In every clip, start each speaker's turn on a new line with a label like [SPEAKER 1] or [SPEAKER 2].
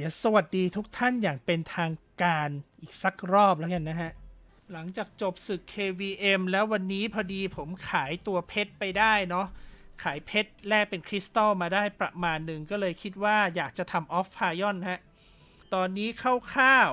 [SPEAKER 1] เดี๋ยวสวัสดีทุกท่านอย่างเป็นทางการอีกสักรอบแล้วกันนะฮะ หลังจากจบศึก KVM แล้ววันนี้พอดีผมขายตัวเพชรไปได้เนาะขายเพชรแลกเป็นคริสตัลมาได้ประมาณหนึ่งก็เลยคิดว่าอยากจะทำออฟพายอนฮะ ตอนนี้คร่าว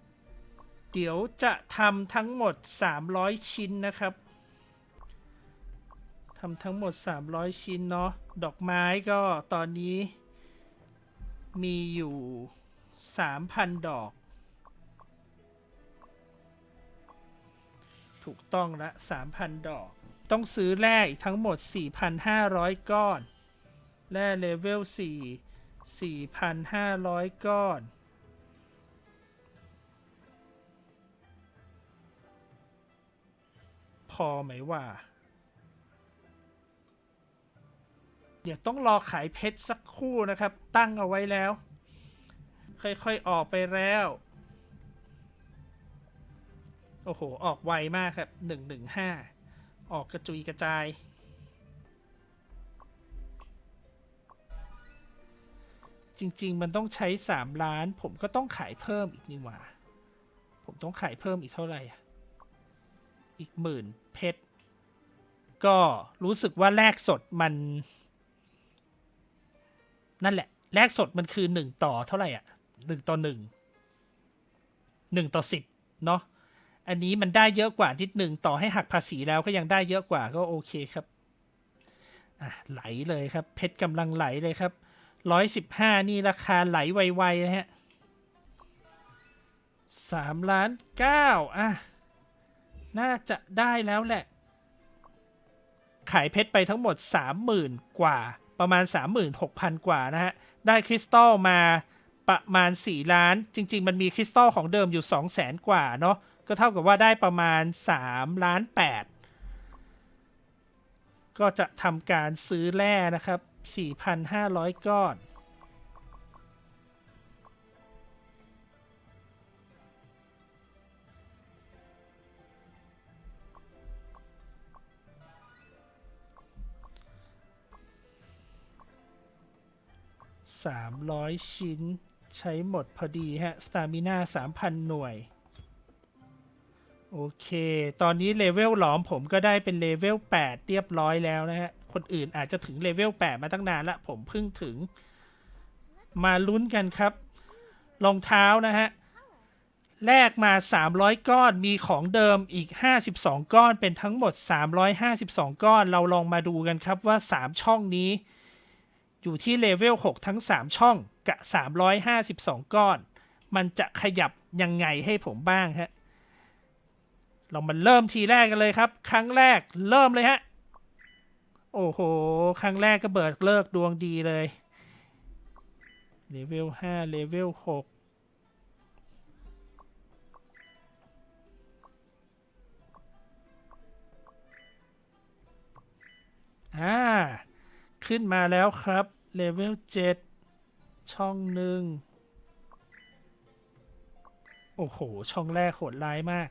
[SPEAKER 1] ๆเดี๋ยวจะทำทั้งหมด 300 ชิ้นนะครับทำทั้งหมด 300 ชิ้นเนาะดอกไม้ก็ตอนนี้ มีอยู่3,000ดอก ถูกต้องละ3,000ดอก ต้องซื้อแร่อีกทั้งหมด 4,500 ก้อน แร่เลเวล 4 4,500 ก้อนพอไหมว่า เดี๋ยวต้องรอขายเพชรสักคู่นะครับ ตั้งเอาไว้แล้ว ค่อยๆออกไปแล้ว โอ้โห ออกไวมากครับ 115 ออกกระจุยกระจาย จริงๆ มันต้องใช้ 3 ล้าน ผมก็ต้องขายเพิ่มอีกนี่หว่า ผมต้องขายเพิ่มอีกเท่าไหร่อีกหมื่นเพชรก็รู้สึกว่าแลกสดมัน นั่นแหละ แลกสดมันคือหนึ่งต่อเท่าไหร่อะหนึ่งต่อหนึ่งหนึ่งต่อสิบเนาะอันนี้มันได้เยอะกว่านิดหนึ่งต่อให้หักภาษีแล้วก็ยังได้เยอะกว่าก็โอเคครับไหลเลยครับ เพชรกำลังไหลเลยครับร้อยสิบห้านี่ราคาไหลไวๆนะฮะสามล้านเก้าอะ น่าจะได้แล้วแหละ ขายเพชรไปทั้งหมด30,000กว่า ประมาณ 36,000 กว่านะฮะ ได้คริสตัลมาประมาณ 4 ล้าน จริง ๆ มันมีคริสตัลของเดิมอยู่ 200,000 กว่าเนาะ ก็เท่ากับว่าได้ประมาณ3ล้าน8ก็จะทำการซื้อแร่นะครับ 4,500 ก้อน 300 ชิ้น ใช้หมดพอดีฮะ สตามิน่า 3,000 หน่วย โอเค ตอนนี้เลเวลหลอมผมก็ได้เป็นเลเวล 8 เรียบร้อยแล้วนะฮะ คนอื่นอาจจะถึงเลเวล 8 มาตั้งนานละ ผมเพิ่งถึง มาลุ้นกันครับ รองเท้านะฮะ แลกมา 300 ก้อน มีของเดิมอีก 52 ก้อน เป็นทั้งหมด 352 ก้อน เราลองมาดูกันครับว่า 3 ช่องนี้ อยู่ที่เลเวล 6 ทั้ง 3 ช่องกับ352 ก้อน มันจะขยับยังไงให้ผมบ้างฮะ เรามาเริ่มทีแรกกันเลยครับ ครั้งแรกเริ่มเลยฮะ โอ้โห ครั้งแรกก็เบิดเลิกดวงดีเลย เลเวล 5 เลเวล 6อ่า ขึ้นมาแล้วครับ เลเวล7ช่องหนึ่งโอ้โห ช่องแรกโหดร้ายมาก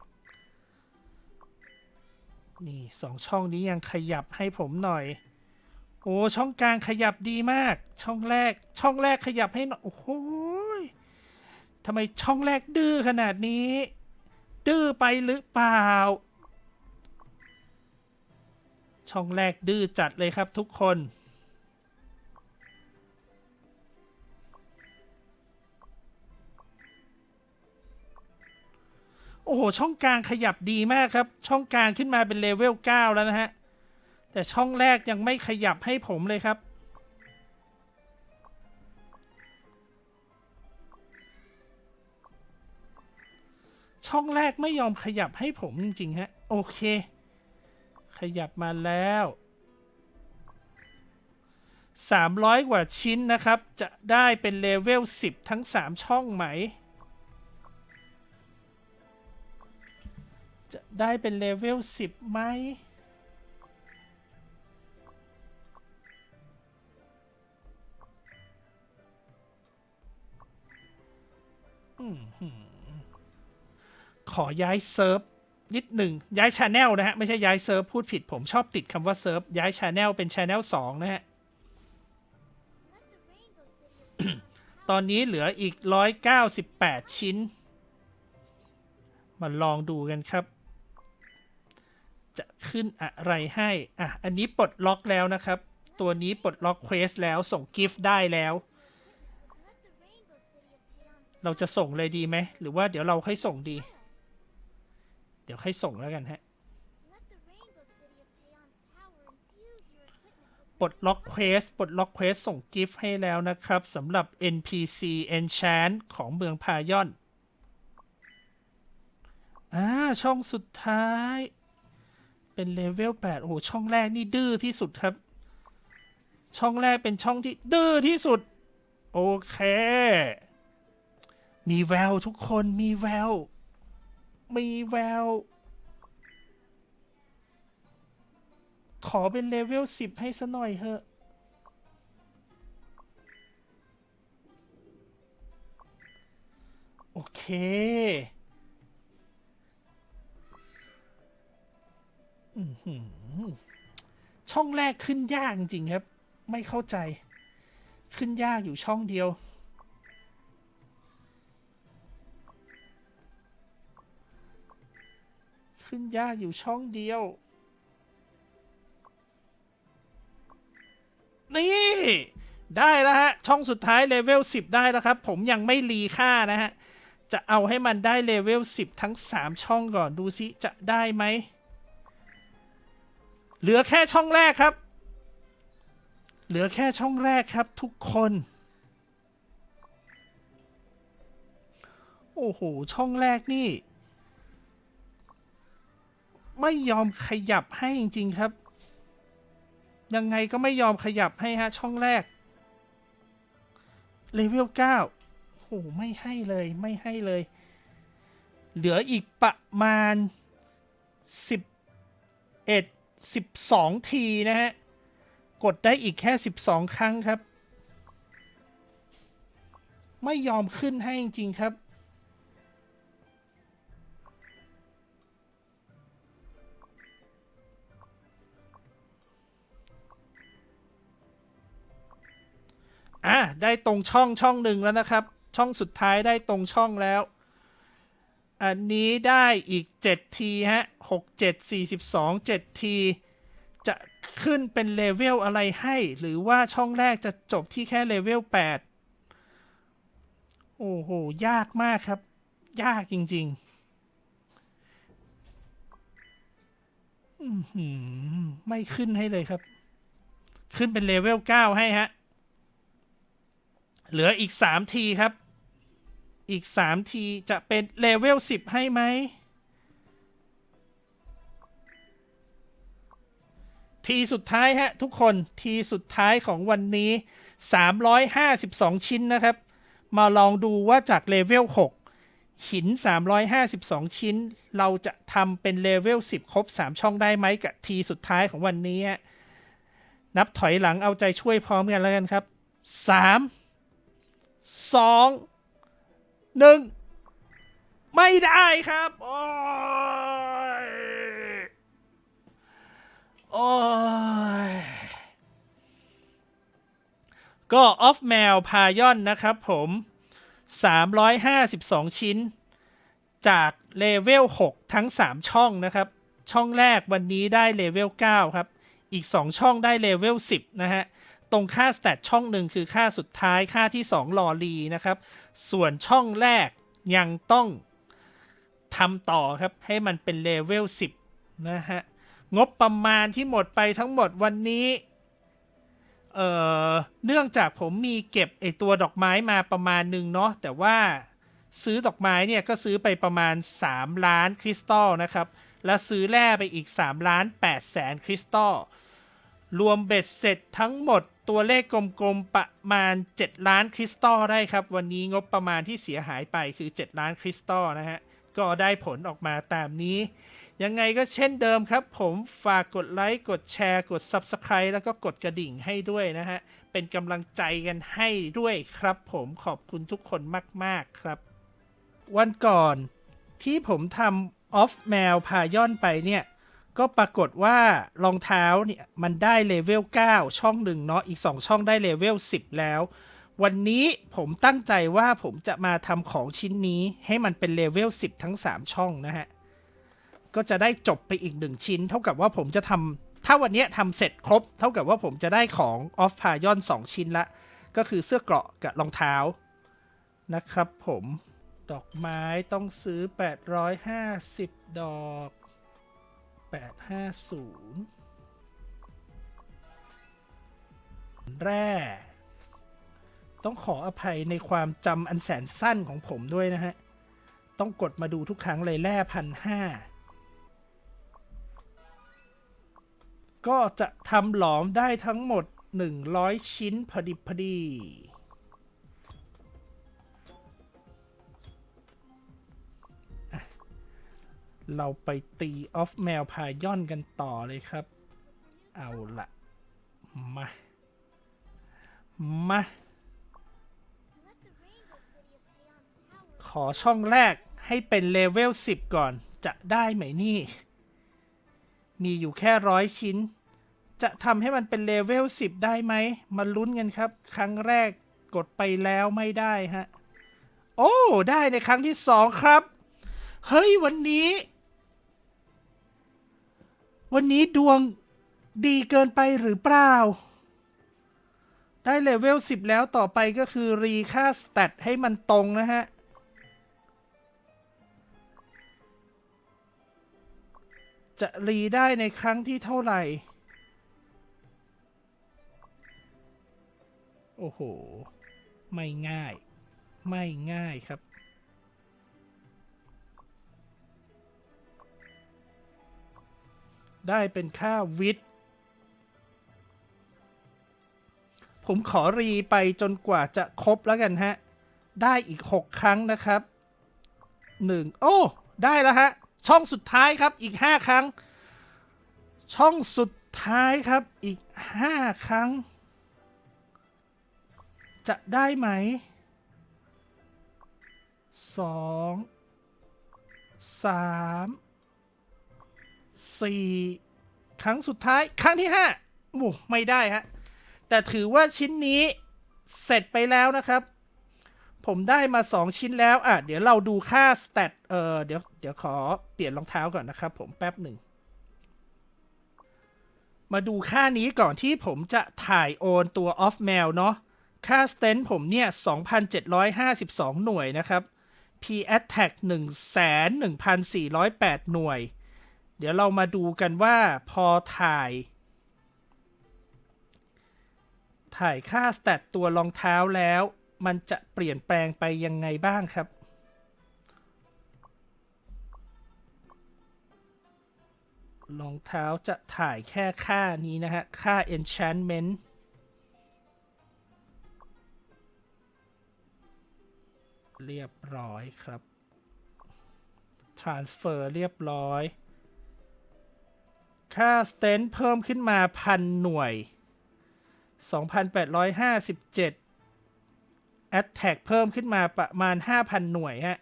[SPEAKER 1] นี่สองช่องนี้ยังขยับให้ผมหน่อย โอ้ช่องกลางขยับดีมาก ช่องแรก ช่องแรกขยับให้หน่อย โอ้โหยทำไมช่องแรกดื้อขนาดนี้ ดื้อไปหรือเปล่า ช่องแรกดื้อจัดเลยครับทุกคน โอ้โห ช่องกลางขยับดีมากครับ ช่องกลางขึ้นมาเป็นเลเวล 9 แล้วนะฮะ แต่ช่องแรกยังไม่ขยับให้ผมเลยครับ ช่องแรกไม่ยอมขยับให้ผมจริง ๆ ฮะ โอเค ขยับมาแล้ว 300 กว่าชิ้นนะครับ จะได้เป็นเลเวล 10 ทั้ง 3 ช่องไหม จะได้เป็นเลเวล10ไหมขอย้ายเซิร์ฟนิดหนึ่งย้ายชาแนลนะฮะ ไม่ใช่ย้ายเซิร์ฟพูดผิดผมชอบติดคำว่าเซิร์ฟย้ายชาแนลเป็นชาแนล2นะฮะ ตอนนี้เหลืออีก 198 ชิ้น มาลองดูกันครับ จะขึ้นอะไรให้ อะ อันนี้ปลดล็อกแล้วนะครับ ตัวนี้ปลดล็อกเควสแล้วส่งกิฟต์ได้แล้ว เราจะส่งเลยดีไหม หรือว่าเดี๋ยวเราค่อยส่งดี เดี๋ยวค่อยส่งแล้วกันฮะ ปลดล็อกเควส ปลดล็อกเควสส่งกิฟต์ให้แล้วนะครับสำหรับ NPC Enchant ของเมืองพายอนอ่าช่องสุดท้าย เป็นเลเวล8โอ้โหช่องแรกนี่ดื้อที่สุดครับ ช่องแรกเป็นช่องที่ดื้อที่สุด โอเค มีแววทุกคนมีแวว มีแวว ขอเป็นเลเวล10 ให้ซะหน่อยเถอะโอเค ช่องแรกขึ้นยากจริงครับ ไม่เข้าใจ ขึ้นยากอยู่ช่องเดียว ขึ้นยากอยู่ช่องเดียว นี่ ได้แล้วฮะ ช่องสุดท้ายเลเวล 10 ได้แล้วครับ ผมยังไม่รีค่านะฮะ จะเอาให้มันได้เลเวล 10 ทั้ง 3 ช่องก่อนดูซิจะได้ไหม เหลือแค่ช่องแรกครับ เหลือแค่ช่องแรกครับ ทุกคน โอ้โห ช่องแรกนี่ ไม่ยอมขยับให้จริง ๆ ครับ ยังไงก็ไม่ยอมขยับให้ฮะ ช่องแรก เลเวล9โอ้โห ไม่ให้เลย ไม่ให้เลย เหลืออีกประมาณ 11 12 ทีนะฮะ กดได้อีกแค่ 12 ครั้งครับ ไม่ยอมขึ้นให้จริง ๆ ครับ อะ ได้ตรงช่องช่องหนึ่งแล้วนะครับ ช่องสุดท้ายได้ตรงช่องแล้ว อันนี้ได้อีก 7 ทีฮะ 6 7 42 7 ที จะขึ้นเป็นเลเวลอะไรให้ หรือว่าช่องแรกจะจบที่แค่เลเวล 8 โอ้โห ยากมากครับ ยากจริง ๆไม่ขึ้นให้เลยครับ ขึ้นเป็นเลเวล 9 ให้ฮะ เหลืออีก 3 ทีครับ อีก 3 ที จะเป็นเลเวล 10 ให้ไหม ทีสุดท้ายฮะ ทุกคนทีสุดท้ายของวันนี้ 352 ชิ้นนะครับ มาลองดูว่าจากเลเวล 6 หิน 352 ชิ้น เราจะทำเป็นเลเวล 10 ครบ 3 ช่องได้ไหมกับทีสุดท้ายของวันนี้ นับถอยหลังเอาใจช่วยพร้อมกันแล้วกันครับ3สอง หนึ่งไม่ได้ครับ โอ้ย โอ้ย ก็ออฟแมวพายอนนะครับผม 352 ชิ้น จากเลเวล 6 ทั้ง 3 ช่องนะครับ ช่องแรกวันนี้ได้เลเวล 9 ครับ อีก 2 ช่องได้เลเวล 10 นะฮะ ตรงค่าสแตทช่องหนึ่งคือค่าสุดท้ายค่าที่ 2 ลอรีนะครับ ส่วนช่องแรกยังต้องทำต่อครับ ให้มันเป็นเลเวล 10 นะฮะ งบประมาณที่หมดไปทั้งหมดวันนี้ เอ่อ เนื่องจากผมมีเก็บไอตัวดอกไม้มาประมาณหนึ่งเนาะแต่ว่าซื้อดอกไม้เนี่ยก็ซื้อไปประมาณ 3 ล้านคริสตัลนะครับ และซื้อแร่ไปอีก 3 ล้าน8แสนคริสตัล รวมเบ็ดเสร็จทั้งหมดตัวเลขกลมๆประมาณ 7 ล้านคริสตัลได้ครับ วันนี้งบประมาณที่เสียหายไปคือ 7 ล้านคริสตัลนะฮะ ก็ได้ผลออกมาตามนี้ ยังไงก็เช่นเดิมครับ ผมฝากกดไลค์ กดแชร์ กด Subscribe แล้วก็กดกระดิ่งให้ด้วยนะฮะ เป็นกำลังใจกันให้ด้วยครับผมขอบคุณทุกคนมากๆครับ วันก่อนที่ผมทำออฟแมวพายอนไปเนี่ย ก็ปรากฏว่ารองเท้าเนี่ยมันได้เลเวล 9 ช่องหนึ่งเนาะอีก 2 ช่องได้เลเวล 10 แล้ว วันนี้ผมตั้งใจว่าผมจะมาทำของชิ้นนี้ให้มันเป็นเลเวล 10 ทั้ง 3 ช่องนะฮะ ก็จะได้จบไปอีกหนึ่งชิ้น เท่ากับว่าผมจะทำถ้าวันนี้ทำเสร็จครบ เท่ากับว่าผมจะได้ของออฟพายอน2 ชิ้นละ ก็คือเสื้อเกราะกับรองเท้านะครับผมดอกไม้ต้องซื้อ 850 ดอก 850แร่ต้องขออภัยในความจำอันแสนสั้นของผมด้วยนะฮะ ต้องกดมาดูทุกครั้งเลยแร่พันห้าก็จะทำหลอมได้ทั้งหมด 100 ชิ้นพอดิบพอดี เราไปตีออฟแมวพายอนกันต่อเลยครับ เอาละมา มา ขอช่องแรกให้เป็นเลเวล 10 ก่อนจะได้ไหมนี่ มีอยู่แค่ร้อยชิ้น จะทำให้มันเป็นเลเวล 10 ได้ไหม มาลุ้นกันครับ ครั้งแรกกดไปแล้วไม่ได้ฮะ โอ้ ได้ในครั้งที่สองครับ เฮ้ย วันนี้ วันนี้ดวงดีเกินไปหรือเปล่า ได้เลเวล 10 แล้วต่อไปก็คือ รีค่าสเตตให้มันตรงนะฮะ จะรีได้ในครั้งที่เท่าไหร่ โอ้โห ไม่ง่าย ไม่ง่ายครับ ได้เป็นค่าวิทย์ผมขอรีไปจนกว่าจะครบแล้วกันฮะ ได้อีก 6 ครั้งนะครับ 1 โอ้ ได้แล้วฮะ ช่องสุดท้ายครับอีก 5 ครั้ง ช่องสุดท้ายครับอีก 5 ครั้ง จะได้ไหม 2 3 4ครั้งสุดท้าย ครั้งที่5โอ้ไม่ได้ฮะ แต่ถือว่าชิ้นนี้เสร็จไปแล้วนะครับ ผมได้มา2ชิ้นแล้ว อะ เดี๋ยวเราดูค่าสเตตเออเดี๋ยว เดี๋ยวขอเปลี่ยนรองเท้าก่อนนะครับ ผมแป๊บหนึ่ง มาดูค่านี้ก่อนที่ผมจะถ่ายโอนตัว off mail เนาะ ค่าสเตนผมเนี่ย 2,752 หน่วยนะครับ P attack 1,1408 หน่วย เดี๋ยวเรามาดูกันว่าพอถ่าย ถ่ายค่าสแตตตัวรองเท้าแล้ว มันจะเปลี่ยนแปลงไปยังไงบ้างครับ รองเท้าจะถ่ายแค่ค่านี้นะฮะ ค่า enchantment เรียบร้อยครับ transfer เรียบร้อย ค่า stent เพิ่มขึ้นมาพันหน่วย 2,857 Attack เพิ่มขึ้นมาประมาณ 5,000 หน่วยฮะ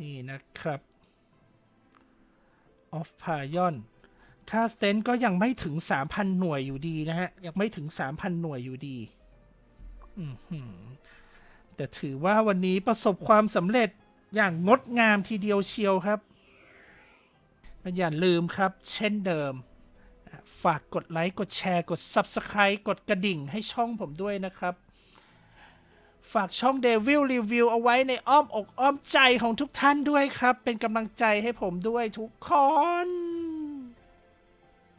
[SPEAKER 1] นี่นะครับ Off p a y o n ค่าสเตนก็ยังไม่ถึง 3,000 หน่วยอยู่ดีนะฮะ ยังไม่ถึง 3,000 หน่วยอยู่ดี อือหือ แต่ถือว่าวันนี้ประสบความสำเร็จอย่างงดงามทีเดียวเชียวครับอย่าลืมครับ เช่นเดิม ฝากกดไลค์ กดแชร์ กด Subscribe กดกระดิ่งให้ช่องผมด้วยนะครับ ฝากช่อง Devil Review เอาไว้ในอ้อมอกอ้อมใจของทุกท่านด้วยครับ เป็นกำลังใจให้ผมด้วยทุกคน